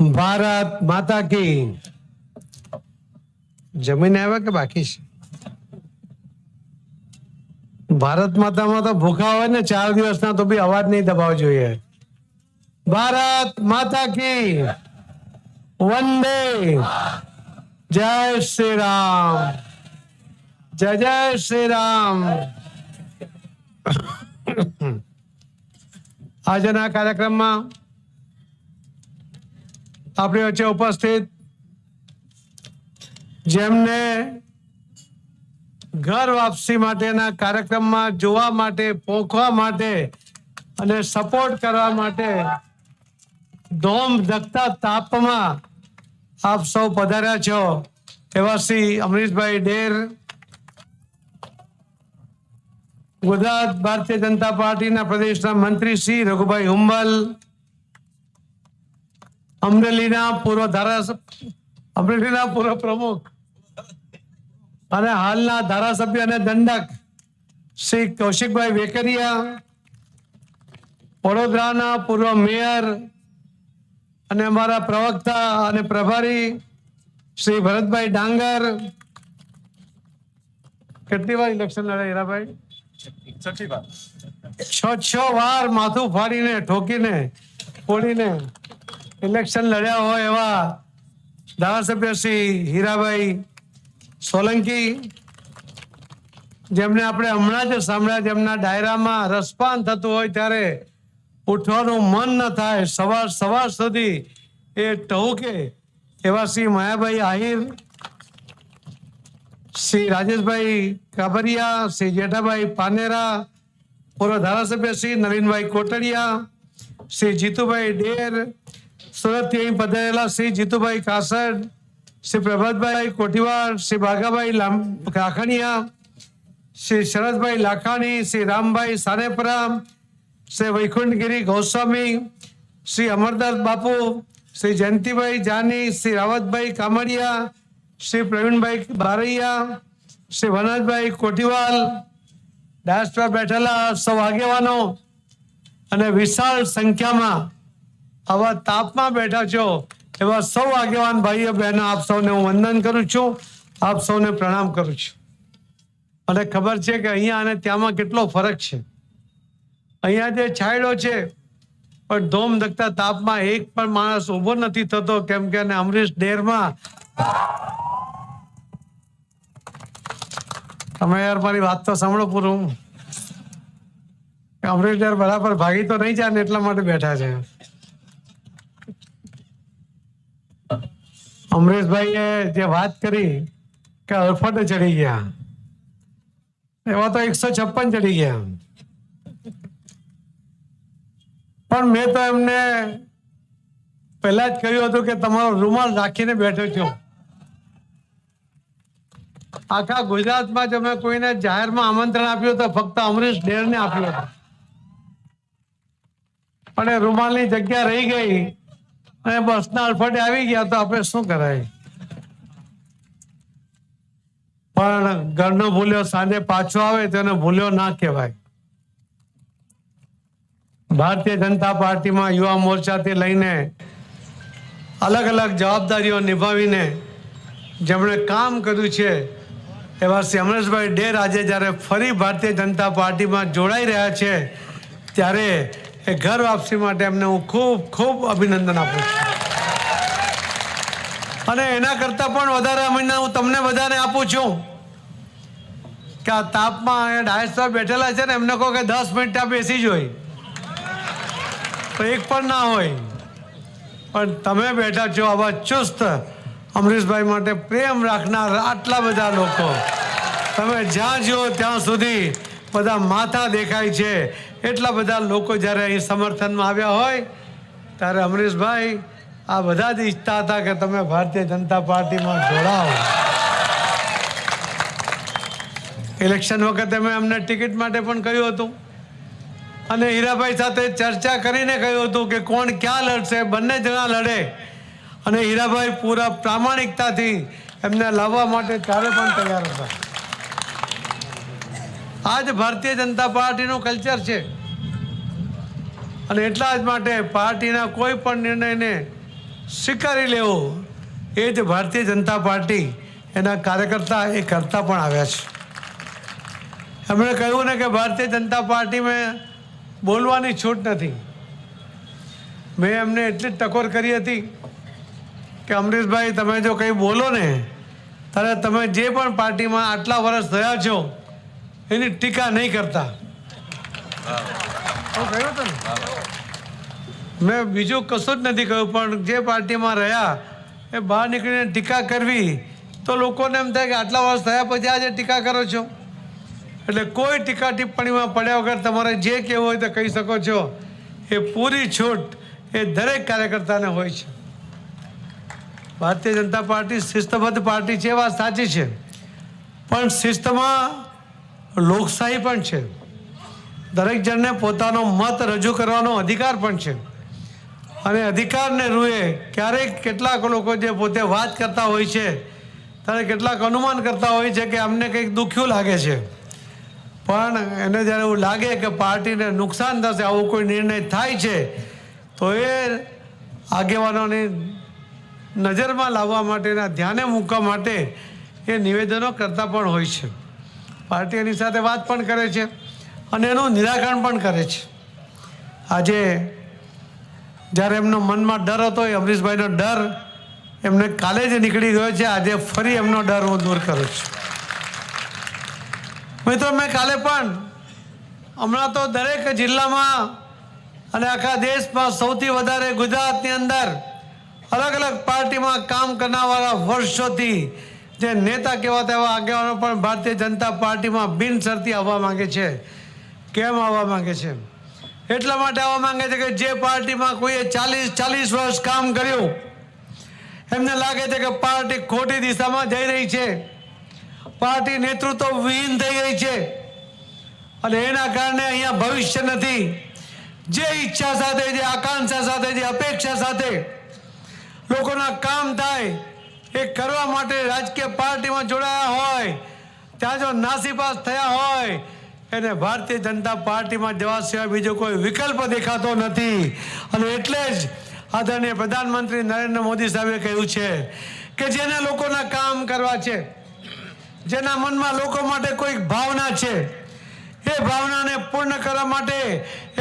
ભારત માતા કી જમીન આવ્યા કે બાકી છે ભારત માતામાં તો ભૂખા હોય ને ચાર દિવસના તો બી અવાજ નહીં દબાવવો જોઈએ ભારત માતા કી વંદે જય શ્રી રામ જય જય શ્રી રામ આજના કાર્યક્રમમાં આપણી વચ્ચે ઉપસ્થિત જેમને ઘર વાપસી માટેના કાર્યક્રમમાં જોવા માટે, પોખવા માટે અને સપોર્ટ કરવા માટે ધોમ ધકતા તાપમાં આપ સૌ પધાર્યા છો. એવા શ્રી અમરીશભાઈ ડેર, ગુજરાત ભારતીય જનતા પાર્ટીના પ્રદેશના મંત્રી શ્રી રઘુભાઈ હુંબલ અમરેલીના પૂર્વ ધારાસભ્ય અમરેલીના પૂર્વ પ્રમુખ અને હાલના ધારાસભ્ય અને દંડક શ્રી કૌશિકભાઈ વેકરિયા વડોદરાના પૂર્વ મેયર અને અમારા પ્રવક્તા અને પ્રભારી શ્રી ભરતભાઈ ડાંગર. કેટલી વાર ઇલેક્શન લડ્યા હીરાભાઈ? છ છ વાર માથું ફાડીને ઠોકીને ફોડીને ઇલેક્શન લડ્યા હોય એવા ધારાસભ્ય શ્રી હીરાભાઈ સોલંકી, જેમને આપણે હમણાં જ સાંભળ્યા જેમના ડાયરામાં રસપાન થતું હોય ત્યારે ઉઠવાનું મન ન થાય. સવાર સવાર સુધી એ ટહુકે એવા શ્રી માયાભાઈ આહિર, શ્રી રાજેશભાઈ કાબરિયા શ્રી જેઠાભાઈ પાનેરા, પૂર્વ ધારાસભ્ય શ્રી નવીનભાઈ કોટડિયા, શ્રી જીતુભાઈ ડેર સુરતથી અહીં પધારેલા શ્રી જીતુભાઈ કાસડ શ્રી પ્રભાતભાઈ કોઠીવાર શ્રી ભાગાભાઈ કાખણિયા શ્રી શરદભાઈ લાખાણી, શ્રી રામભાઈ સાનેપરા શ્રી વૈકુંઠગીરી ગોસ્વામી, શ્રી અમરદાસ બાપુ, શ્રી જયંતિભાઈ જાની, શ્રી રાવતભાઈ કામડિયા શ્રી પ્રવીણભાઈ બારૈયા, શ્રી વનજભાઈ કોઠીવાલ ડાયસ બેઠેલા સૌ આગેવાનો અને વિશાળ સંખ્યામાં આવા તાપમાં બેઠા છો એવા સૌ આગેવાન ભાઈઓ, બહેનો, આપ સૌને હું વંદન કરું છું. આપ સૌને પ્રણામ કરું છું. અને ખબર છે કે અહીંયા અને ત્યાંમાં કેટલો ફરક છે. અહીંયા જે છાંયડો છે, પણ ધોમ ધકતા તાપમાં એક પણ માણસ ઊભો નથી થતો, કેમ કે અમરીશ ડેરમાં તમે યાર મારી વાત તો સાંભળો પૂરું. અમરીશ ડેર બરાબર ભાગી તો નહીં જાય ને એટલા માટે બેઠા છે. અમરેશભાઈએ જે વાત કરી કે અલફટ ચડી ગયા એવા તો એકસો છપ્પન ચડી ગયા પણ મેં તો એમને પહેલા જ કહ્યું હતું કે તમારો રૂમાલ રાખીને બેઠો છો. આખા ગુજરાતમાં જ અમે કોઈને જાહેરમાં આમંત્રણ આપ્યું તો ફક્ત અમરીશ ડેરને આપ્યું હતું. અને રૂમાલની જગ્યા રહી ગઈ. અને બસના અડફટે આવી ગયા તો આપણે શું કરાય? પણ ઘરનો ભૂલ્યો સાંજે પાછો આવે તેને ભૂલ્યો ના કહેવાય. ભારતીય જનતા પાર્ટીમાં યુવા મોરચાથી લઈને અલગ અલગ જવાબદારીઓ નિભાવીને જેમણે કામ કર્યું છે, એવા શ્રી અમરેશભાઈ ડેર આજે જ્યારે ફરી ભારતીય જનતા પાર્ટીમાં જોડાઈ રહ્યા છે, ત્યારે એ ઘર વાપસી માટે એમને હું ખૂબ ખૂબ અભિનંદન આપું છું. અને એના કરતાં પણ વધારે અભિનંદન હું તમને બધાને આપું છું કે આ તાપમાં ડાયસ સાહેબ બેઠેલા છે ને, એમને કહો કે દસ મિનિટ ત્યાં બેસી જ હોય. તો એક પણ ના હોય. પણ તમે બેઠા છો આવા ચુસ્ત અમરીશભાઈ માટે પ્રેમ રાખનાર આટલા બધા લોકો. તમે જ્યાં જુઓ ત્યાં સુધી બધા માથા દેખાય છે. એટલા બધા લોકો જ્યારે અહીં સમર્થનમાં આવ્યા હોય, ત્યારે અમરીશભાઈ, આ બધા જ ઈચ્છતા હતા કે તમે ભારતીય જનતા પાર્ટીમાં જોડાઓ. ઇલેક્શન વખતે મેં અમને ટિકિટ માટે પણ કહ્યું હતું. અને હીરાભાઈ સાથે ચર્ચા કરીને કહ્યું હતું કે કોણ ક્યાં લડશે, બંને જણા લડે. અને હીરાભાઈ પૂરા પ્રામાણિકતાથી એમને લાવવા માટે ત્યારે પણ તૈયાર હતા. આ જ ભારતીય જનતા પાર્ટીનું કલ્ચર છે. અને એટલા જ માટે પાર્ટીના કોઈ પણ નિર્ણયને સ્વીકારી લેવો, એ જ ભારતીય જનતા પાર્ટી એના કાર્યકર્તા એ કરતા પણ આવ્યા છે. એમણે કહ્યું ને કે ભારતીય જનતા પાર્ટીમાં બોલવાની છૂટ નથી. મેં એમને એટલી જ ટકોર કરી હતી કે અમરીશભાઈ, તમે જો કંઈ બોલો ને, ત્યારે તમે જે પણ પાર્ટીમાં આટલા વર્ષ થયા છો એની ટીકા નહીં કરતા. આવું કહ્યું હતું મેં બીજું કશું જ નથી કહ્યું પણ જે પાર્ટીમાં રહ્યા એ બહાર નીકળીને ટીકા કરવી તો લોકોને એમ થાય કે આટલા વર્ષ થયા પછી આજે ટીકા કરો છો. એટલે કોઈ ટીકા ટિપ્પણીમાં પડ્યા વગર તમારે જે કહેવું હોય તો કહી શકો છો. એ પૂરી છૂટ એ દરેક કાર્યકર્તાને હોય છે. ભારતીય જનતા પાર્ટી શિસ્તબદ્ધ પાર્ટી છે એ વાત સાચી છે. પણ શિસ્તમાં લોકશાહી પણ છે. દરેક જણને પોતાનો મત રજૂ કરવાનો અધિકાર પણ છે. અને અધિકારને રૂએ ક્યારેક કેટલાક લોકો જે પોતે વાત કરતા હોય છે, ત્યારે કેટલાક અનુમાન કરતા હોય છે કે અમને કંઈક દુખ્યું લાગે છે. પણ એને જ્યારે એવું લાગે કે પાર્ટીને નુકસાન થશે, આવો કોઈ નિર્ણય થાય છે, તો એ આગેવાનોની નજરમાં લાવવા માટેના ધ્યાને મૂકવા માટે એ નિવેદનો કરતા પણ હોય છે. પાર્ટી એની સાથે વાત પણ કરે છે અને એનું નિરાકરણ પણ કરે છે. આજે જ્યારે એમનો મનમાં ડર હતો, એ અમરીશભાઈનો ડર એમને કાલે જ નીકળી ગયો છે. આજે ફરી એમનો ડર હું દૂર કરું છું. મિત્રો, મેં કાલે પણ હમણાં તો દરેક જિલ્લામાં અને આખા દેશમાં સૌથી વધારે ગુજરાતની અંદર અલગ અલગ પાર્ટીમાં કામ કરનારવાળા વર્ષોથી જે નેતા કહેવાતા એવા આગેવાનો પણ ભારતીય જનતા પાર્ટીમાં બિનશરતી આવવા માંગે છે. કેમ આવવા માંગે છે? એટલા માટે આવવા માંગે છે કે જે પાર્ટીમાં કોઈએ ચાલીસ ચાલીસ વર્ષ કામ કર્યું, એમને લાગે છે કે પાર્ટી ખોટી દિશામાં જઈ રહી છે. પાર્ટી નેતૃત્વ વિહીન થઈ રહી છે. અને એના કારણે અહીંયા ભવિષ્ય નથી. જે ઈચ્છા સાથે, જે આકાંક્ષા સાથે, જે અપેક્ષા સાથે લોકોના કામ થાય એ કરવા માટે રાજકીય પાર્ટીમાં જોડાયા હોય, ત્યાં જો નાસીપાસ થયા હોય, એને ભારતીય જનતા પાર્ટીમાં જવા સિવાય બીજો કોઈ વિકલ્પ દેખાતો નથી. અને એટલે જ આદરણીય પ્રધાનમંત્રી નરેન્દ્ર મોદી સાહેબે કહ્યું છે કે જેના લોકોના કામ કરવા છે, જેના મનમાં લોકો માટે કોઈક ભાવના છે, એ ભાવનાને પૂર્ણ કરવા માટે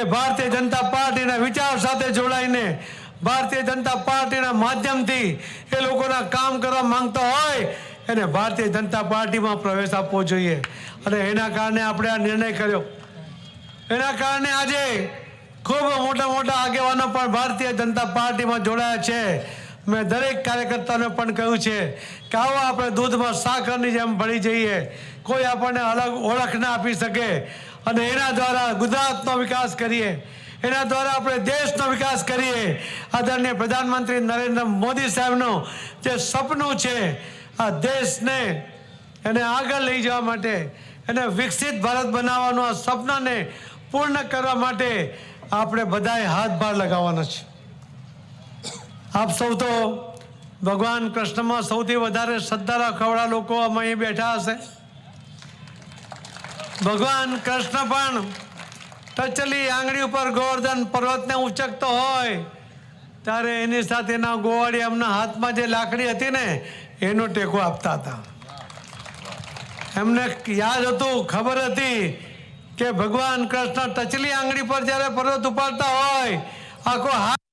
એ ભારતીય જનતા પાર્ટીના વિચાર સાથે જોડાઈને ભારતીય જનતા પાર્ટીના માધ્યમથી એ લોકોના કામ કરવા માંગતો હોય, એને ભારતીય જનતા પાર્ટીમાં પ્રવેશ આપવો જોઈએ. અને એના કારણે આપણે આ નિર્ણય કર્યો. એના કારણે આજે ખૂબ મોટા મોટા આગેવાનો પણ ભારતીય જનતા પાર્ટીમાં જોડાયા છે. મેં દરેક કાર્યકર્તાને પણ કહ્યું છે કે આવો આપણે દૂધમાં સાકરની જેમ ભળી જઈએ. કોઈ આપણને અલગ ઓળખ ના આપી શકે. અને એના દ્વારા ગુજરાતનો વિકાસ કરીએ. એના દ્વારા આપણે દેશનો વિકાસ કરીએ. આદરણીય પ્રધાનમંત્રી નરેન્દ્ર મોદી સાહેબનું જે સપનું છે, આ દેશને એને આગળ લઈ જવા માટે, એને વિકસિત ભારત બનાવવાનું આ સપનાને પૂર્ણ કરવા માટે આપણે બધાએ હાથભાર લગાવવાનો છે. આપ સૌ તો ભગવાન કૃષ્ણમાં સૌથી વધારે શ્રદ્ધા રાખવાવાળા લોકો અમે અહીં બેઠા હશે. ભગવાન કૃષ્ણ પણ ટચલી આંગળી ઉપર ગોવર્ધન પર્વતને ઉચકતો હોય, ત્યારે એની સાથે એના ગોવાળી એમના હાથમાં જે લાકડી હતી ને, એનો ટેકો આપતા હતા. એમને યાદ હતું, ખબર હતી કે ભગવાન કૃષ્ણ ટચલી આંગળી પર જ્યારે પર્વત ઉપાડતા હોય, આખો હાથ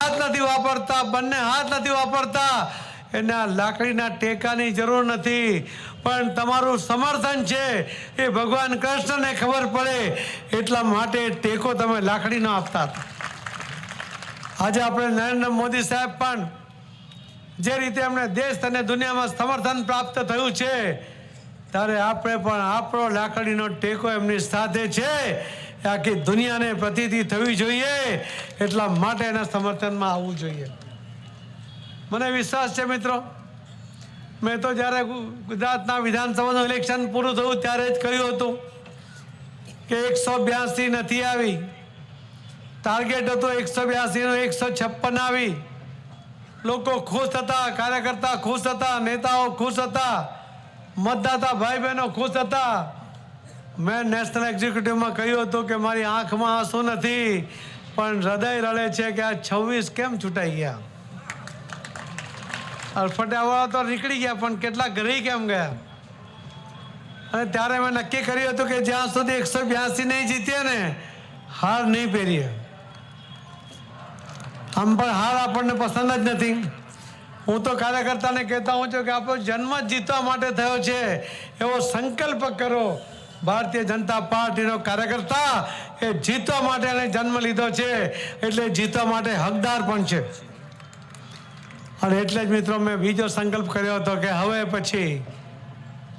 હાથ નથી વાપરતા, બંને હાથ નથી વાપરતા એના લાકડીના ટેકાની જરૂર નથી. પણ તમારું સમર્થન છે એ ભગવાન કૃષ્ણને ખબર પડે. એટલા માટે ટેકો તમે લાકડીનો આપતા હતા. આજે આપણે નરેન્દ્ર મોદી સાહેબ પણ જે રીતે એમણે દેશ અને દુનિયામાં સમર્થન પ્રાપ્ત થયું છે, ત્યારે આપણે પણ આપણો લાકડીનો ટેકો એમની સાથે છે. આખી દુનિયાને પ્રતિથી થવી જોઈએ. એટલા માટે એના સમર્થનમાં આવવું જોઈએ. મને વિશ્વાસ છે મિત્રો. મેં તો જ્યારે ગુજરાતના વિધાનસભાનું ઇલેક્શન પૂરું થયું ત્યારે જ કહ્યું હતું કે એકસો બ્યાસી નથી આવી. ટાર્ગેટ હતો એકસો બ્યાસીનો, એકસો છપ્પન આવી. લોકો ખુશ હતા, કાર્યકર્તા ખુશ હતા, નેતાઓ ખુશ હતા, મતદાતા ભાઈ બહેનો ખુશ હતા. મેં નેશનલ એક્ઝિક્યુટિવમાં કહ્યું હતું કે મારી આંખમાં આંસુ નથી, પણ હૃદય રડે છે કે આ છવ્વીસ કેમ છૂટાઈ ગયા? અલફટાવાળા તો નીકળી ગયા, પણ કેટલા ઘરે કેમ ગયા? અને ત્યારે મેં નક્કી કર્યું હતું કે જ્યાં સુધી એકસો બ્યાસી નહીં જીતીએ ને, હાર નહીં પહેરીએ. આમ પણ હાર આપણને પસંદ જ નથી. હું તો કાર્યકર્તાને કહેતા હું છું કે આપણો જન્મ જ જીતવા માટે થયો છે. એવો સંકલ્પ કરો. ભારતીય જનતા પાર્ટીનો કાર્યકર્તા એ જીતવા માટે એને જન્મ લીધો છે. એટલે જીતવા માટે હકદાર પણ છે. અને એટલે જ મિત્રો મેં બીજો સંકલ્પ કર્યો હતો કે હવે પછી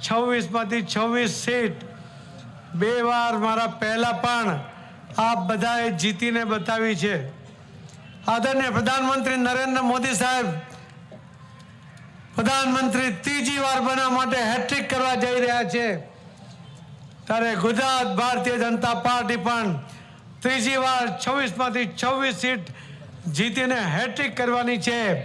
છવ્વીસમાંથી છવ્વીસ સીટ બે વાર મારા પહેલાં પણ આપ બધાએ જીતીને બતાવી છે. આદરણીય પ્રધાનમંત્રી નરેન્દ્ર મોદી સાહેબ, પ્રધાનમંત્રી ત્રીજી વાર બનવા માટે હેટ્રિક કરવા જઈ રહ્યા છે. ત્યારે ગુજરાત ભારતીય જનતા પાર્ટી પણ ત્રીજી વાર છવ્વીસમાંથી છવ્વીસ સીટ જીતીને હેટ્રિક કરવાની છે.